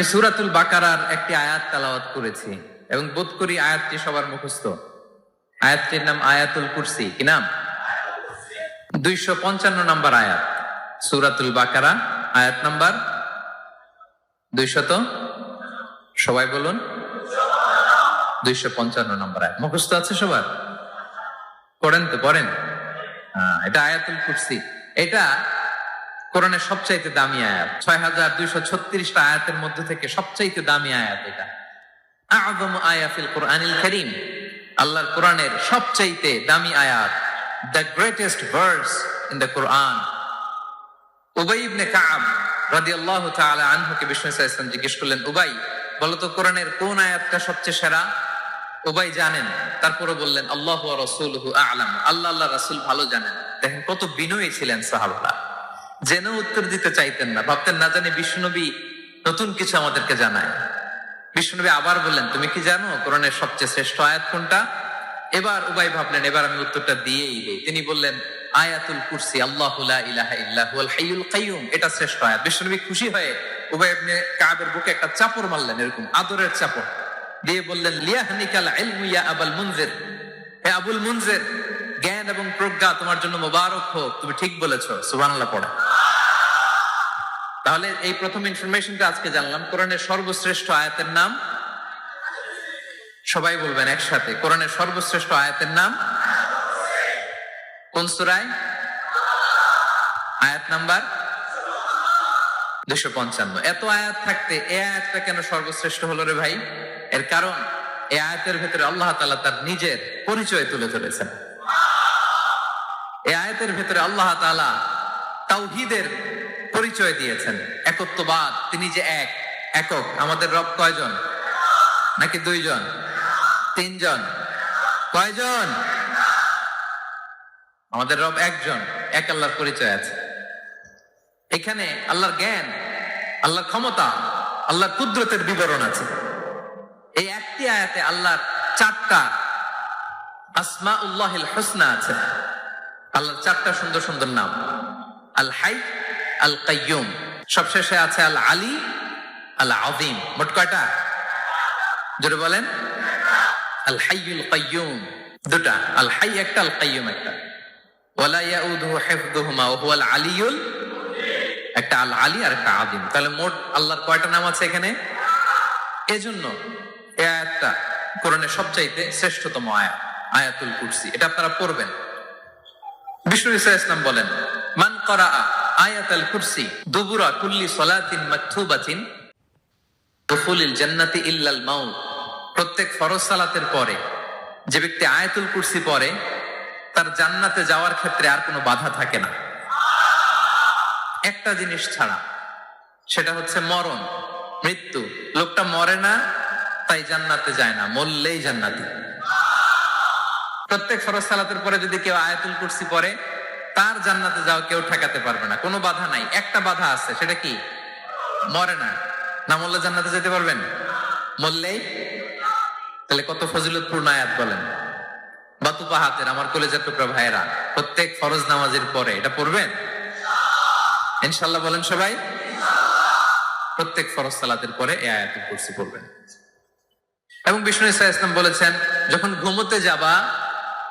আমি সুরাতুল বাকারার একটি আয়াত তালাওয়াত করেছি এবং বোধ করি আয়াতটি সবার মুখস্থ। আয়াতটির নাম আয়াতুল কুরসি কি নাম? দুইশো পঞ্চান্ন নম্বর আয়াত সুরাতুল বাকারা আয়াত নাম্বার দুইশত সবাই বলুন। দুইশো পঞ্চান্ন নম্বর আয়াত মুখস্থ আছে সবার? পড়েন তো পড়েন। হ্যাঁ, এটা আয়াতুল কুরসি। এটা কোরআনের সবচাইতে দামি আয়াত। ছয় হাজার দুইশো ছত্রিশটা আয়াতের মধ্যে থেকে সবচাইতে দামি আয়াত এটা। আযম আয়াফিল কোরআনিল করিম। আল্লাহর কোরআনের সবচাইতে দামি আয়াত, the greatest verse in the Quran. উবাই ইবনে রাদিয়াল্লাহু তাআলা আনহুকে জিজ্ঞেস করলেন, উবাই, বলতো কোরআনের কোন আয়াতটা সবচেয়ে সেরা? উবাই জানেন তারপরে বললেন, আল্লাহ রসুল আলাম। আল্লাহ আল্লাহ রাসূল ভালো জানেন। দেখেন কত বিনয়ী ছিলেন সাহাবারা। জেনে উত্তর দিতে চাইতেন না। ভাবতেন, না জানি বিষ্ণুনবী নতুন কিছু আমাদেরকে জানায়। বিষ্ণুনবী আবার বললেন, তুমি কি জানো, কোরআনের সবচেয়ে শ্রেষ্ঠ আয়াত কোনটা? এবার উবাই ভাবলেন, এবার আমি উত্তরটা দিয়েই দিই। তিনি বললেন, আয়াতুল কুরসি, আল্লাহ ইলাহা হাইয়ুল কাইয়ুম, এটা শ্রেষ্ঠ আয়াত। বিষ্ণুনবী খুশি হয়ে উবাই ইবনে কাবের বুকে একটা মারলেন, এরকম আদরের চাপড়। দিয়ে বললেন, লিয়াহনিকাল ইলমু ইয়া আবুল মুনজির। হে আবুল মুনজির, জ্ঞান এবং প্রজ্ঞা তোমার জন্য মোবারক হোক, তুমি ঠিক বলেছ। সুবহানাল্লাহ পড়ো। তাহলে এই প্রথম ইনফরমেশনটা আজকে জানলাম। কোরআনের সর্বশ্রেষ্ঠ আয়াতের নাম? সবাই বলবেন একসাথে। কোরআনের সর্বশ্রেষ্ঠ আয়াতের নাম? কোন সুরায়? আয়াত নাম্বার? দুশো পঞ্চান্ন। এত আয়াত থাকতে এ আয়াতটা কেন সর্বশ্রেষ্ঠ হলো রে ভাই? এর কারণ এই আয়াতের ভেতরে আল্লাহ তাআলা তার নিজের পরিচয় তুলে ধরেছেন। এই আয়াতের ভেতরে আল্লাহ তাআলা তাওহীদের পরিচয় দিয়েছেন। একত্ববাদ, তিনি যে এক, একক, আমাদের রব কয়জন? নাকি দুইজন? তিনজন? কয়জন? আমাদের রব একজন, এক আল্লাহর পরিচয় আছে। এখানে আল্লাহর জ্ঞান, আল্লাহর ক্ষমতা, আল্লাহর কুদরতের বিবরণ আছে। এই একটি আয়াতে আল্লাহর চারটা আসমা উল্লাহিল হোসনা আছে। আল্লাহর চারটা সুন্দর সুন্দর নাম। আল হাই আল কাইয়ুম সবশেষে আছে আল আলী আল আযীম মোট কয়টা? জোরে বলেন। আল হাইয়ুল কাইয়ুম দুটা। আল হাই একটা আল কাইয়ুম একটা। ওয়ালা ইয়াউদুহু হিফযুহুমা ওয়া হুয়াল আলিয়ুল। একটা আল আলী আর একটা আদিম তাহলে মোট আল্লাহর কয়টা নাম আছে এখানে? এজন্য এই আয়াতটা কোরআনের সবচাইতে শ্রেষ্ঠতম আয়াত, আয়াতুল কুরসি। এটা আপনারা পড়বেন। বিষ্ণু ইসা ইসলাম বলেন, মান করা আয়াতাল কুরসি, দুবুরা কুল্লি সলাতিন মাকতুবাতিন দুখুলিল জান্নাতি ইল্লাল প্রত্যেক ফরজ সালাতের পরে যে ব্যক্তি আয়াতুল কুরসি তার জান্নাতে যাওয়ার ক্ষেত্রে আর কোনো বাধা থাকে না। একটা জিনিস ছাড়া, সেটা হচ্ছে মরণ। মৃত্যু। লোকটা মরে না, তাই জান্নাতে যায় না, মরলেই জান্নাতি। প্রত্যেক ফরজ সালাতের পরে যদি কেউ আয়াতুল কুরসি পড়ে তার জান্নাতে যাও কেউ ঠেকাতে পারবে না। কোনো বাধা নাই। একটা বাধা আছে, সেটা কি? মরে না। না মরলে জান্নাতে যেতে পারবেন? মরলেই? তাহলে কত ফজিলতপূর্ণ আয়াত বলেন। বাতুপা হাতের, আমার কলেজের টুকরা ভাইয়েরা, প্রত্যেক ফরজ নামাজের পরে এটা পড়বেন? ইনশাল্লাহ বলেন সবাই। প্রত্যেক ফরজ সালাতের পরে এ আয়াতুল কুরসি পড়বেন। এবং বিষ্ণু ইসা ইসলাম বলেছেন, যখন ঘুমোতে যাবা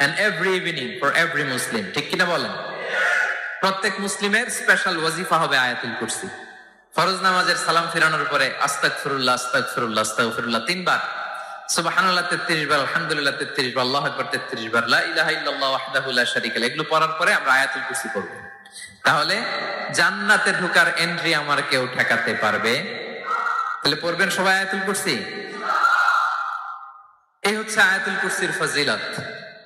and every evening for every Muslim ঠিক কিনা বলেন? প্রত্যেক মুসলিমের স্পেশাল ওয়াজিফা হবে আয়াতুল কুরসি। ফরজ নামাজের সালাম ফিরানোর পরে আস্তাগফিরুল্লাহ আস্তাগফিরুল্লাহ আস্তাগফিরুল্লাহ তিনবার। সুবহানাল্লাহ 33 বার, আলহামদুলিল্লাহ 33 বার, আল্লাহু 33 বার, লা ইলাহা ইল্লাল্লাহ এগুলো পড়ার পরে আমরা আয়াতুল কুরসি পড়ব। তাহলে জান্নাতে ঢোকার এন্ট্রি আমার কেউ ঠেকাতে পারবে? তাহলে পড়বেন সবাই আয়াতুল কুরসি? এই হচ্ছে আয়াতুল কুরসির ফজিলত।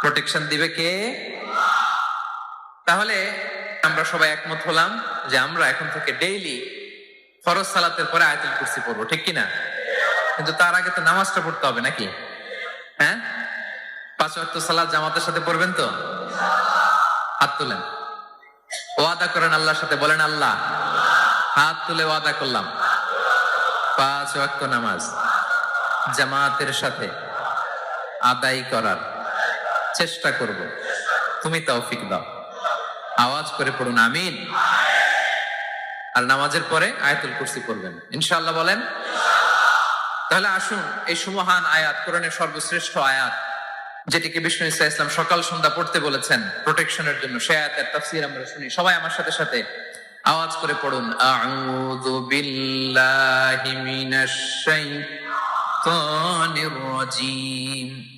প্রোটেকশন দিবে কে? তাহলে আমরা সবাই একমত হলাম যে আমরা এখন থেকে ডেইলি ফরজ সালাতের পরে আয়তুল কুরসি পড়ব, ঠিক কিনা? কিন্তু তার আগে তো নামাজটা পড়তে হবে নাকি? হ্যাঁ? পাঁচ ওয়াক্ত সালাত জামাতের সাথে পড়বেন তো? হাত তুলেন। ওয়াদা করেন আল্লাহর সাথে, বলেন আল্লাহ, হাত তুলে ওয়াদা করলাম। পাঁচ ওয়াক্ত নামাজ জামাতের সাথে আদায় করার চেষ্টা করব। তুমি তৌফিক দাও। আওয়াজ করে পড়ুন, আমিন। আর নামাজের পরে আয়াতুল কুরসি পড়বেন। ইনশাআল্লাহ বলেন, তাহলে আসুন এই সুমহান আয়াত, কোরআনের সর্বশ্রেষ্ঠ আয়াত, যেটিকে বিষ্ণু ইসা ইসলাম সকাল সন্ধ্যা পড়তে বলেছেন, প্রোটেকশনের জন্য। সে আয়াতের তাফসীর আমরা শুনি। সবাই আমার সাথে সাথে আওয়াজ করে পড়ুন, আউযু বিল্লাহি মিনাশ শাইতানির রাজিম।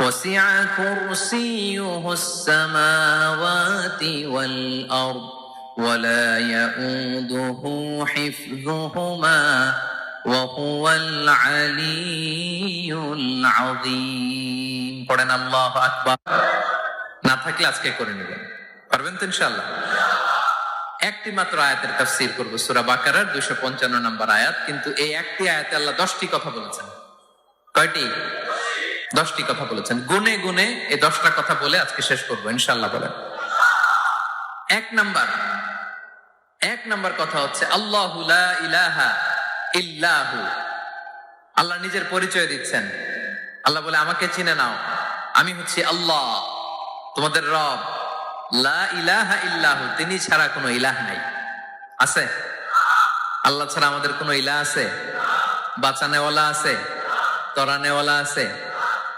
وسع كرسيه السماوات والأرض ولا يؤوده حفظهما وهو العلي العظيم পড়েন আল্লাহ আকবার না থাকলে আজকে করে নেবেন পারবেন তো ইনশাআল্লাহ একটি মাত্র আয়াতের তাফসীর করব সূরা বাকারার 255 নম্বর আয়াত কিন্তু এই একটি আয়াতে আল্লাহ 10টি কথা বলেছেন কয়টি দশটি কথা বলেছেন। গুনে গুনে এই দশটা কথা বলে আজকে শেষ করব ইনশাল্লাহ বলেন। এক নাম্বার এক নাম্বার কথা হচ্ছে, আল্লাহু ইলাহা ইল্লাহু। আল্লাহ নিজের পরিচয় দিচ্ছেন। আল্লাহ বলে, আমাকে চিনে নাও। আমি হচ্ছি আল্লাহ, তোমাদের রব। লা ইলাহা ইল্লাহু, তিনি ছাড়া কোনো ইলাহ নাই। আছে? আল্লাহ ছাড়া আমাদের কোনো ইলাহ আছে? বাঁচানেওয়ালা আছে? তরানেওয়ালা আছে?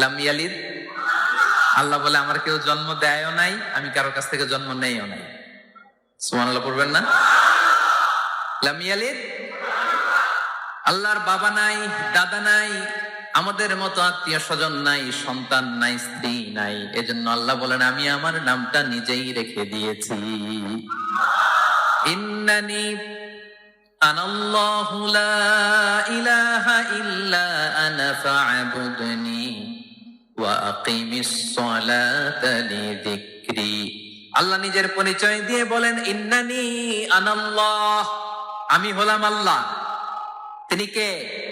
লাম ইয়ালিদ? আল্লাহ বলে, আমার কেউ জন্ম দেয়ও নাই, আমি কারও কাছ থেকে জন্ম নেইও নাই। সুবহানাল্লাহ পড়বেন না? লাম ইয়ালিদ? আল্লাহর বাবা নাই, দাদা নাই, আমাদের মতো আত্মীয় স্বজন নাই, সন্তান নাই, স্ত্রী নাই। এজন্য আল্লাহ বলেন, আমি আমার নামটা নিজেই রেখে দিয়েছি। ইন্নানি আনাল্লাহু লা ইলাহা ইল্লা আনা ফা'বুদনি। আল্লাহ নিজের পরিচয় দিয়ে বলেন, ইন্নানি আনাল্লাহ। আমি হলাম আল্লাহ। তিনি কে?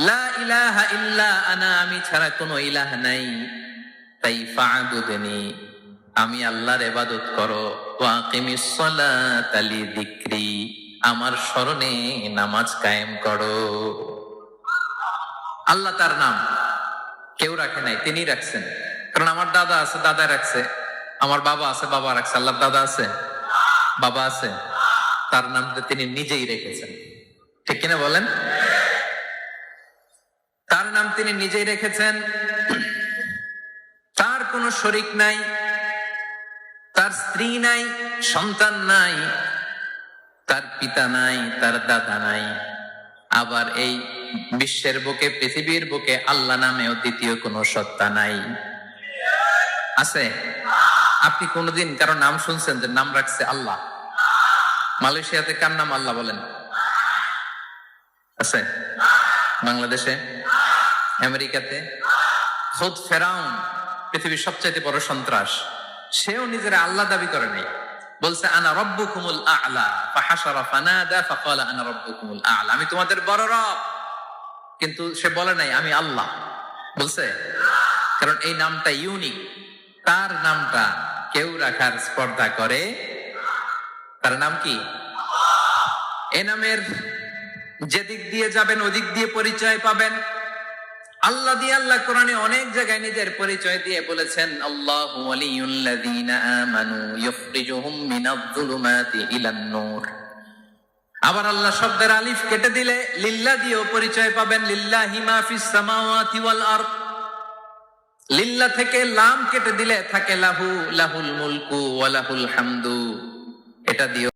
লা ইলাহা ইল্লা আনা। আমি ছাড়া কোনো ইলাহ নাই। তাই ফা'বুদনি। আমি আল্লাহর এবাদত করো। ওয়াকিমিস সালাতা লিযিকরি। আমার স্মরণে নামাজ কায়েম করো। আল্লাহ তার নাম। কেউ রাখে নাই তিনি রাখছেন। কারণ আমার দাদা আছে দাদা রাখছে। আমার বাবা আছে, বাবা রাখছে। আল্লাহর দাদা আছে, বাবা আছে। তার নামটা তিনি নিজেই রেখেছেন। ঠিক কিনা বলেন? তার নাম তিনি নিজেই রেখেছেন। তার কোনো শরিক নাই, তার স্ত্রী নাই, সন্তান নাই, তার পিতা নাই, তার দাদা নাই। আবার এই বিশ্বের বুকে, পৃথিবীর বুকে আল্লাহ নামেও দ্বিতীয় কোনো সত্তা নাই। আছে? আপনি কোনোদিন কারও নাম শুনছেন যে নাম রাখছে আল্লাহ? মালয়েশিয়াতে কার নাম আল্লাহ বলেন? আছে? বাংলাদেশে? আমেরিকাতে? খোদ ফেরাউন, পৃথিবীর সবচাইতে বড় সন্ত্রাস। সেও নিজের আল্লাহ দাবি করে নাই। বলছে, আনা রব্বুকুমুল আ'লা। ফাহাশারা ফানাদা, ফাকালা আনা রব্বুকুমুল আ'লা। আমি তোমাদের বড় রব। কিন্তু সে বলে নাই, আমি আল্লাহ। বলছে, কারণ এই নামটা ইউনিক। তার নামটা কেউ রাখার স্পর্ধা করে? তার নাম কি? এ নামের যেদিক দিয়ে যাবেন, ওদিক দিয়ে পরিচয় পাবেন। আল্লাহ দিয়ে আল্লাহ কোরআনে অনেক জায়গায় নিজের পরিচয় দিয়ে বলেছেন, আল্লাহু আমানু ইখরিজুহুম মিনাজ-যুলুমাতি ইলান-নূর আবার আল্লাহ শব্দের আলিফ কেটে দিলে লিল্লা দিয়েও পরিচয় পাবেন, লিল্লাহি মা ফিস সামাওয়াতি ওয়াল আরদ। লিল্লাহ থেকে লাম কেটে দিলে থাকে, লাহু, লাহুল মুলকু ওয়া লাহুল হামদু। এটা দিয়ে